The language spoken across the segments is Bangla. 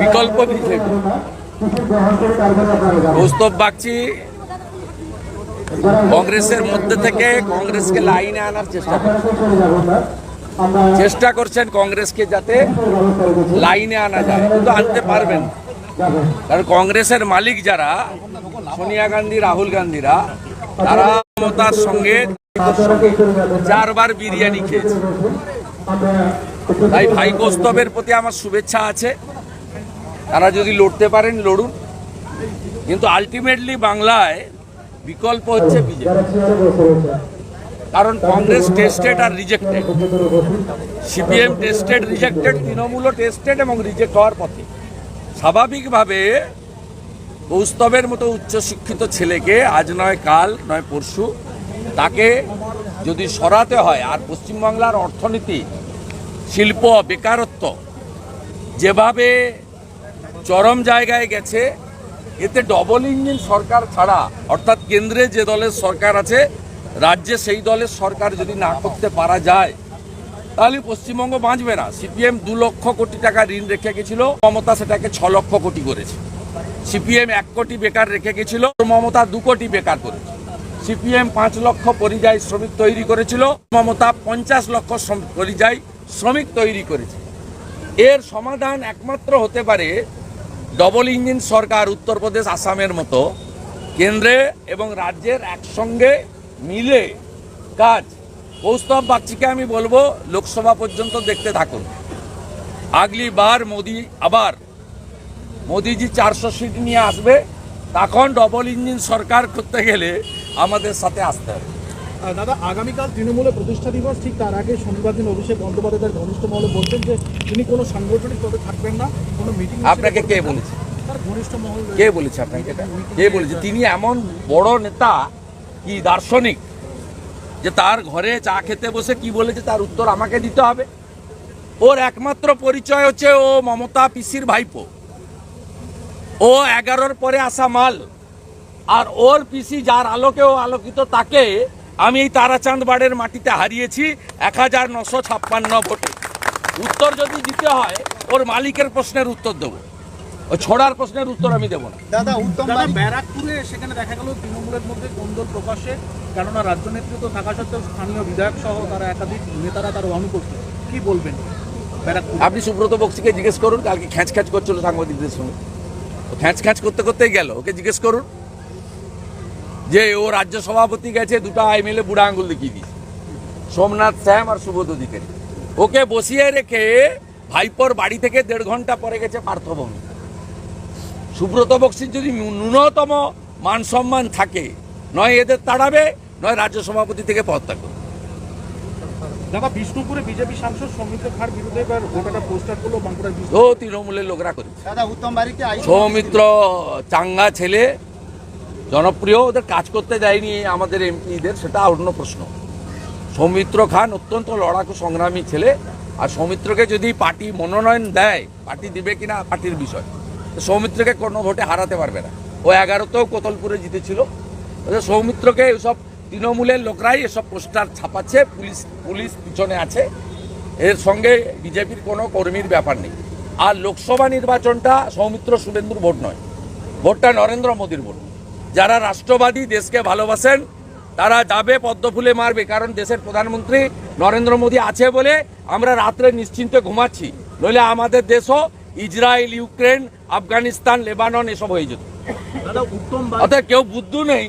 বিকল্প কৌস্তব বাগচি কংগ্রেসের মধ্যে থেকে কংগ্রেসকে লাইনে আনার চেষ্টা চেষ্টা করছেন কংগ্রেসকে যাতে লাইনে আনা যায় কিন্তু আনতে পারবেন। কারণ কংগ্রেসের মালিক যারা সোনিয়া গান্ধী রাহুল গান্ধীরা তারা মমতার সঙ্গে চারবার বিরিয়ানি খেয়েছে। তাই ভাই কৌস্তবের প্রতি আমার শুভেচ্ছা আছে। তারা যদি লড়তে পারেন, লড়ুন। কিন্তু আলটিমেটলি বাংলায় বিকল্প হচ্ছে বিজেপি। কারণ কংগ্রেস টেস্টেড আর রিজেক্টেড সিপিএম টেস্টেড রিজেক্টেড তৃণমূলও টেস্টেড এবং রিজেক্ট হওয়ার পথে। স্বাভাবিকভাবে কৌস্তবের মতো উচ্চশিক্ষিত ছেলেকে আজ নয় কাল, নয় পরশু, তাকে যদি সরাতে হয়, আর পশ্চিমবাংলার অর্থনীতি শিল্প বেকারত্ব যেভাবে চরম জায়গায় গেছে, এতে ডবল ইঞ্জিন সরকার ছাড়া, অর্থাৎ কেন্দ্রে যে দলের সরকার আছে, রাজ্যে সেই দলের সরকার যদি না করতে পারা যায়, তাহলে পশ্চিমবঙ্গ বাঁচবে না। সিপিএম দু লক্ষ কোটি টাকা ঋণ রেখে গেছিল, মমতা সেটাকে ছ লক্ষ কোটি করেছে। সিপিএম এক কোটি বেকার রেখে গেছিল, মমতা দু কোটি বেকার করেছে। সিপিএম পাঁচ লক্ষ পরিযায়ী শ্রমিক তৈরি করেছিল। মমতা পঞ্চাশ লক্ষ পরিযায়ী শ্রমিক তৈরি করেছে। এর সমাধান একমাত্র হতে পারে ডবল ইঞ্জিন সরকার উত্তরপ্রদেশ আসামের মতো কেন্দ্রে এবং রাজ্যের একসঙ্গে মিলে কাজ। কৌস্তব বাগচিকে আমি বলব, লোকসভা পর্যন্ত দেখতে থাকুন। আগলি বার মোদি আবার মোদিজি চারশো সিট নিয়ে আসবে। তখন ডবল ইঞ্জিন সরকার করতে গেলে আমাদের সাথে আসতে হবে। দাদা আগামীকাল তৃণমূলের প্রতিষ্ঠা দিবস ঠিক তার আগে শনিবার দিন অভিষেক বন্দ্যোপাধ্যায় ঘনিষ্ঠ মহলে বলছেন যে তিনি কোনো সাংগঠনিক পদে থাকবেন না কোনো মিটিং আপনাকে কে বলেছে? কে বলেছে আপনাকে? এটা কে বলেছে? তিনি এমন বড় নেতা কি দার্শনিক যে তার ঘরে চা খেতে বসে কি বলেছে তার উত্তর আমাকে দিতে হবে। ওর একমাত্র পরিচয় হচ্ছে ও মমতা পিসির ভাইপো। ও এগারোর পরে আসা মাল। আর ওর পিসি যার আলোকে ও আলোকিত তাকে আমি এই তারাচাঁদ বাড়ের মাটিতে হারিয়েছি এক হাজার নশো ছাপ্পান্ন ভোটে। উত্তর যদি দিতে হয় ওর মালিকের প্রশ্নের উত্তর দেবো। ছোড়ার প্রশ্নের উত্তর আমি দেবো না। দাদা উত্তম ব্যারাকপুরে সেখানে দেখা গেল তৃণমূলের মধ্যে কোন্দল প্রকাশে কেননা রাজ্য নেতৃত্ব থাকা সত্ত্বেও স্থানীয় বিধায়ক সহ তারা একাধিক নেতারা তার অনুপস্থিত। কি বলবেন ব্যারাকপুর? আপনি সুব্রত বক্সিকে জিজ্ঞেস করুন কালকে খ্যাঁচ খ্যাঁচ করছিল সাংবাদিকদের সঙ্গে। খ্যাঁচ খ্যাঁচ করতে করতেই গেল। ওকে জিজ্ঞেস করুন যে ও রাজ্য সভাপতি গেছে, দুটো এমএলএ বুড়া আঙ্গুল দেখিয়ে দিয়েছে। সোমনাথ শ্যাম আর সুবোধ অধিকারী। ওকে বসিয়ে রেখে ভাইপোর বাড়ি থেকে দেড় ঘণ্টা পরে গেছে পার্থভূমি সুব্রত বক্সির যদি ন্যূনতম মান সম্মান থাকে, নয় এদের তাড়াবে, নয় রাজ্য সভাপতি থেকে পদত্যাগ করবে। দাদা বিষ্ণুপুরে বিজেপি সাংসদ সৌমিত্র খার বিরুদ্ধে এবার গোটাটা পোস্টার করল বাঁকুড়ার ও তৃণমূলের লোকরা করেছে দাদা উত্তম বাড়িতে সৌমিত্র চাঙ্গা ছেলে জনপ্রিয় ওদের কাজ করতে যায়নি আমাদের এমপিদের সেটা অন্য প্রশ্ন। সৌমিত্র খান অত্যন্ত লড়াকু সংগ্রামী ছেলে আর সৌমিত্রকে যদি পার্টি মনোনয়ন দেয় পার্টি দিবে কিনা পার্টির বিষয়। সৌমিত্রকে কোনো ভোটে হারাতে পারবে না। ও এগারোতেও কোতলপুরে জিতেছিল। ওদের সৌমিত্রকে এসব তৃণমূলের লোকরাই এসব পোস্টার ছাপাচ্ছে পুলিশ পুলিশ পিছনে আছে। এর সঙ্গে বিজেপির কোনো কর্মীর ব্যাপার নেই। আর লোকসভা নির্বাচনটা সৌমিত্র শুভেন্দুর ভোট নয় ভোটটা নরেন্দ্র মোদীর ভোট। যারা রাষ্ট্রবাদী দেশকে ভালোবাসেন তারা যাবে পদ্মফুলে মারবে কারণ দেশের প্রধানমন্ত্রী নরেন্দ্র মোদী আছে বলে আমরা রাত্রে নিশ্চিন্তে ঘুমাচ্ছি। নইলে আমাদের দেশও ইসরায়েল ইউক্রেন আফগানিস্তান লেবানন এসব হয়ে যেত। দাদা উত্তম কেউ বুদ্ধু নেই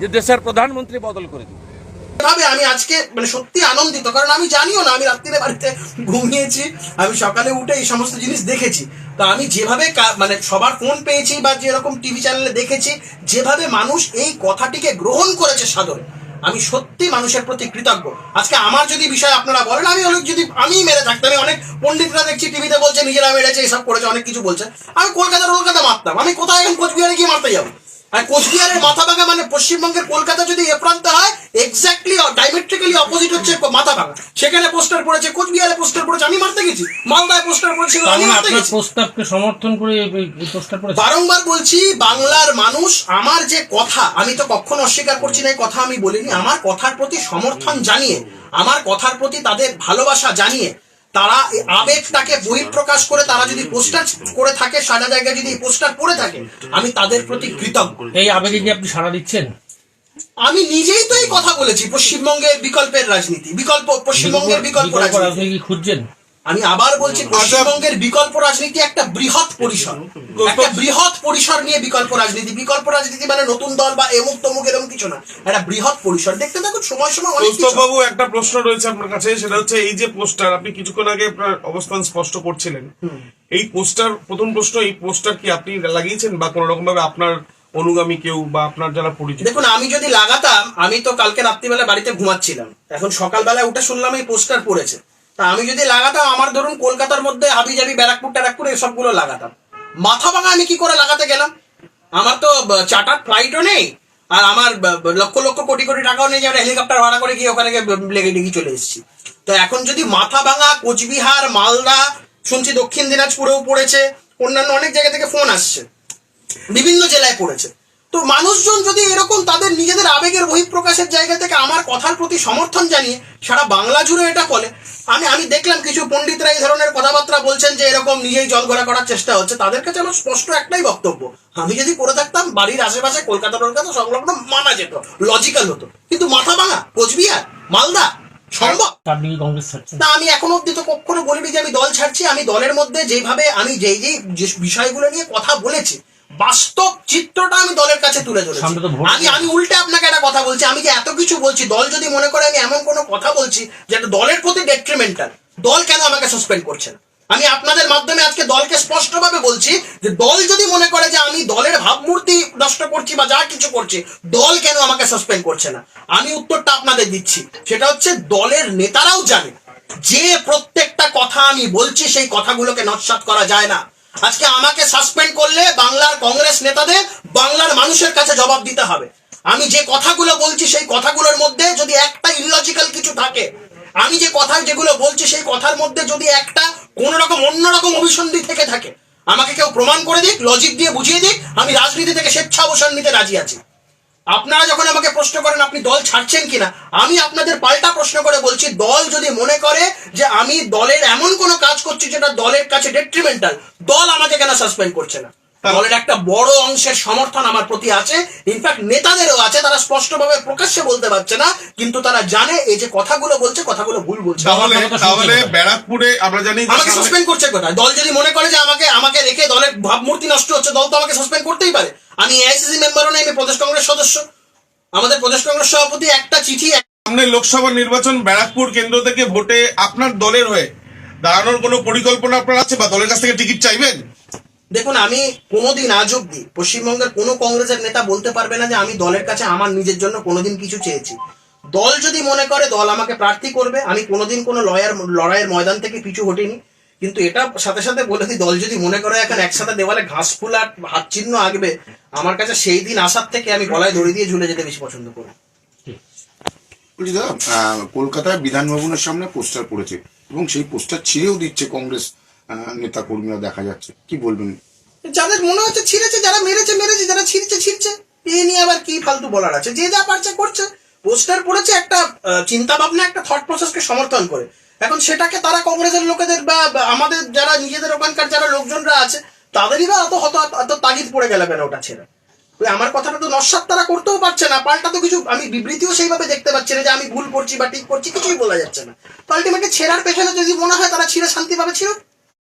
যে দেশের প্রধানমন্ত্রী বদল করে দিবে। আমি আজকে মানে সত্যি আনন্দিত, কারণ আমি জানিও না, আমি রাত্রিরে বাড়িতে ঘুমিয়েছি, আমি সকালে উঠে এই সমস্ত জিনিস দেখেছি। তো আমি যেভাবে মানে সবার ফোন পেয়েছি বা যেরকম টিভি চ্যানেলে দেখেছি, যেভাবে মানুষ এই কথাটিকে গ্রহণ করেছে সাদরে, আমি সত্যি মানুষের প্রতি কৃতজ্ঞ। আজকে আমার যদি বিষয় আপনারা বলেন, আমি অনেক যদি আমি মেরে থাকতাম, আমি অনেক পণ্ডিতরা দেখছি টিভিতে বলছে, নিজেরা মেরেছে, এসব করেছে, অনেক কিছু বলছে। আমি কলকাতার কলকাতা মারতাম, আমি কোথায় এখন কোচবিহারে গিয়ে মারতে যাব? আর কোচবিহারের মাথা ভাঙা মানে পশ্চিমবঙ্গের কলকাতা যদি এ প্রান্তে হয় এক্স্যাক্টলি ডাইমেট্রিক্যালি অপোজিট হচ্ছে মাথা ভাঙা সেখানে পোস্টার পড়েছে কোচবিহারে পোস্টার পড়েছে আমি মারতে গেছি। মালদায় পোস্টার পড়েছে আমি মারতে গেছি। প্রস্তাবকে সমর্থন করে পোস্টার করেছে বারংবার বলছি বাংলার মানুষ আমার যে কথা আমি তো কখনো অস্বীকার করছি না এই কথা আমি বলিনি আমার কথার প্রতি সমর্থন জানিয়ে আমার কথার প্রতি তাদের ভালোবাসা জানিয়ে তারা আবেগটাকে বহিঃপ্রকাশ করে তারা যদি পোস্টার করে থাকে সারা জায়গায় যদি পোস্টার পড়ে থাকে আমি তাদের প্রতি কৃতজ্ঞ। এই আবেগে কি আপনি সাড়া দিচ্ছেন? আমি নিজেই তো এই কথা বলেছি পশ্চিমবঙ্গের বিকল্পের রাজনীতি বিকল্প পশ্চিমবঙ্গের বিকল্প রাজনীতি। খুঁজছেন? আমি আবার বলছি পশ্চিমবঙ্গের বিকল্প রাজনীতি একটা বৃহৎ পরিসর। একটা বৃহৎ পরিসর নিয়ে বিকল্প রাজনীতি। বিকল্প রাজনীতি মানে নতুন দল বা এমুক তমুক এরকম কিছু না। একটা বৃহৎ পরিসর। দেখতে থাকুন সময় সময় অনেক কিছু। বাবু একটা প্রশ্ন রয়েছে আপনার কাছে সেটা হচ্ছে এই যে পোস্টার আপনি কিছুক্ষণ আগে আপনার অবস্থান স্পষ্ট করছিলেন। এই পোস্টার প্রথম প্রশ্ন এই পোস্টার কি আপনি লাগিয়েছেন বা কোন রকম ভাবে আপনার অনুগামী কেউ বা আপনার যারা পরিচিত? দেখুন আমি যদি লাগাতাম আমি তো কালকে রাত্রিবেলা বাড়িতে ঘুমাচ্ছিলাম। এখন সকালবেলা উঠে শুনলাম এই পোস্টার পড়েছে। তা আমি যদি লাগাতাম, আমার ধরুন কলকাতার মধ্যে হাবি জাবি ব্যারাকপুর, ট্যারাকপুর এসবগুলো লাগাতাম। মাথা ভাঙা আমি কি করে লাগাতে গেলাম? আমার তো চার্টার ফ্লাইটও নেই, আর আমার লক্ষ লক্ষ কোটি কোটি টাকাও নেই যে আমরা হেলিকপ্টার ভাড়া করে গিয়ে ওখানে লেগে লেগে চলে এসেছি। তো এখন যদি মাথা ভাঙা কোচবিহার, মালদা, শুনছি দক্ষিণ দিনাজপুরেও পড়েছে, অন্যান্য অনেক জায়গা থেকে ফোন আসছে, বিভিন্ন জেলায় পড়েছে। তো মানুষজন যদি এরকম তাদের নিজেদের আবেগের বহিঃপ্রকাশের জায়গা থেকে আমার কথার প্রতি সমর্থন জানিয়ে সারা বাংলা জুড়ে এটা বলে আমি আমি দেখলাম কিছু পণ্ডিতরা এই ধরনের কথাবার্তা বলছেন যে এরকম নিজেই জল ঘোরা করার চেষ্টা হচ্ছে। তাদের কাছে আমার স্পষ্ট একটাই বক্তব্য আমি যদি করে থাকতাম বাড়ির আশেপাশে কলকাতা টলকাতা সংলগ্ন মানা যেত লজিক্যাল হতো। কিন্তু মাথা ভাঙা কোচবিহার মালদা সম্ভব। না আমি এখনও অব্দি তো কখনো বলিনি যে আমি দল ছাড়ছি আমি দলের মধ্যে যেভাবে আমি যেই যেই যে বিষয়গুলো নিয়ে কথা বলেছি বাস্তব চিত্রটা আমি দলের কাছে তুলে ধরেছি। আমি আমি উল্টে আপনাকে একটা কথা বলছি আমি যে এত কিছু বলছি দল যদি মনে করে আমি এমন কোনো কথা বলছি যেটা দলের প্রতি ডেট্রিমেন্টাল দল কেন আমাকে সাসপেন্ড করছে না? আমি আপনাদের মাধ্যমে আজকে দলকে স্পষ্টভাবে বলছি যে দল যদি মনে করে যে আমি দলের ভাবমূর্তি নষ্ট করছি বা যা কিছু করছি দল কেন আমাকে সাসপেন্ড করছে না? আমি উত্তরটা আপনাদের দিচ্ছি। সেটা হচ্ছে দলের নেতারাও জানে। যে প্রত্যেকটা কথা আমি বলছি সেই কথাগুলোকে নস্বাত করা যায় না। আজকে আমাকে সাসপেন্ড করলে বাংলার কংগ্রেস নেতাদের বাংলার মানুষের কাছে জবাব দিতে হবে। আমি যে কথাগুলো বলছি সেই কথাগুলোর মধ্যে যদি একটা ইলজিক্যাল কিছু থাকে, আমি যে কথা যেগুলো বলছি সেই কথার মধ্যে যদি একটা কোন রকম অন্যরকম অভিসন্ধি থেকে থাকে, আমাকে কেউ প্রমাণ করে দিক লজিক দিয়ে বুঝিয়ে দিক, আমি রাজনীতি থেকে স্বেচ্ছা অবসর নিতে রাজি আছি। আপনারা যখন আমাকে প্রশ্ন করেন আপনি দল ছাড়ছেন কিনা? আমি আপনাদের পাল্টা প্রশ্ন করে বলছি দল যদি মনে করে যে আমি দলের এমন কোনো কাজ করছি যেটা দলের কাছে ডেট্রিমেন্টাল দল আমাকে কেন সাসপেন্ড করছে না? দলের একটা বড় অংশের সমর্থন আমার প্রতি আছে। ইনফ্যাক্ট নেতাদেরও আছে তারা স্পষ্টভাবে প্রকাশ্যে বলতে পারছে না কিন্তু তারা জানে এই যে কথাগুলো বলছে কথাগুলো ভুল বলছে। তাহলে তাহলে ব্যারাকপুরে আমরা জানি আমাকে সাসপেন্ড করছে কোথায়? দল যদি মনে করে যে আমাকে আমাকে রেখে দলের ভাবমূর্তি নষ্ট হচ্ছে দল তো আমাকে সাসপেন্ড করতেই পারে। আমি এআইসিসি মেম্বারও নেই আমি প্রদেশ কংগ্রেস সদস্য। আমাদের প্রদেশ কংগ্রেস সভাপতি একটা চিঠি সামনে লোকসভা নির্বাচন ব্যারাকপুর কেন্দ্র থেকে ভোটে আপনার দলের হয়ে দাঁড়ানোর কোনো পরিকল্পনা আপনার আছে বা দলের কাছ থেকে টিকিট চাইবেন? দেখুন আমি কোনোদিন আজ অব্দি পশ্চিমবঙ্গের কোনো কংগ্রেসের নেতা বলতে পারবে না যে আমি দলের কাছে আমার নিজের জন্য কোনোদিন কিছু চেয়েছি। দল যদি মনে করে দল আমাকে প্রার্থী করবে। আমি কোনোদিন কোনো লয়ার লড়াইয়ের ময়দান থেকে পিছু হটিনি। কিন্তু এটা সাথে সাথে বলে দিই দল যদি মনে করে এখন একসাথে দেওয়ালে ঘাস ফুল আর হাত চিহ্ন আঁকবে আমার কাছে সেই দিন আসার থেকে আমি গলায় দড়ি দিয়ে ঝুলে যেতে বেশি পছন্দ করি। বলছি দাদা কলকাতায় বিধান ভবনের সামনে পোস্টার পড়েছে এবং সেই পোস্টার ছিঁড়েও দিচ্ছে কংগ্রেস নেতা কর্মীরা দেখা যাচ্ছে। কি বলবেন? যাদের মনে হচ্ছে ছিঁড়েছে যারা মেরেছে মেরেছে যারা ছিঁড়ছে ছিঁড়ছে এই নিয়ে আবার কি ফালতু বলার আছে? যে যা পারছে করছে। পোস্টার পড়েছে একটা চিন্তা ভাবনা একটা থট প্রসেসকে সমর্থন করে। এখন সেটাকে তারা কংগ্রেসের লোকেদের বা আমাদের যারা নিজেদের ওখানকার যারা লোকজনরা আছে, তাদেরই বা অত হত, এত তাগিদ পড়ে গেল কেন ওটা ছেড়ে? আমার কথাটা তো নস্বাত তারা করতেও পারছে না, পাল্টা তো কিছু, আমি বিবৃতিও সেইভাবে দেখতে পাচ্ছি না যে আমি ভুল করছি বা ঠিক করছি, কিছুই বলা যাচ্ছে না। তো আলটিমেটলি ছেঁড়ার পেছনে যদি মনে হয় তারা ছিঁড়ে শান্তি পাবে ছিল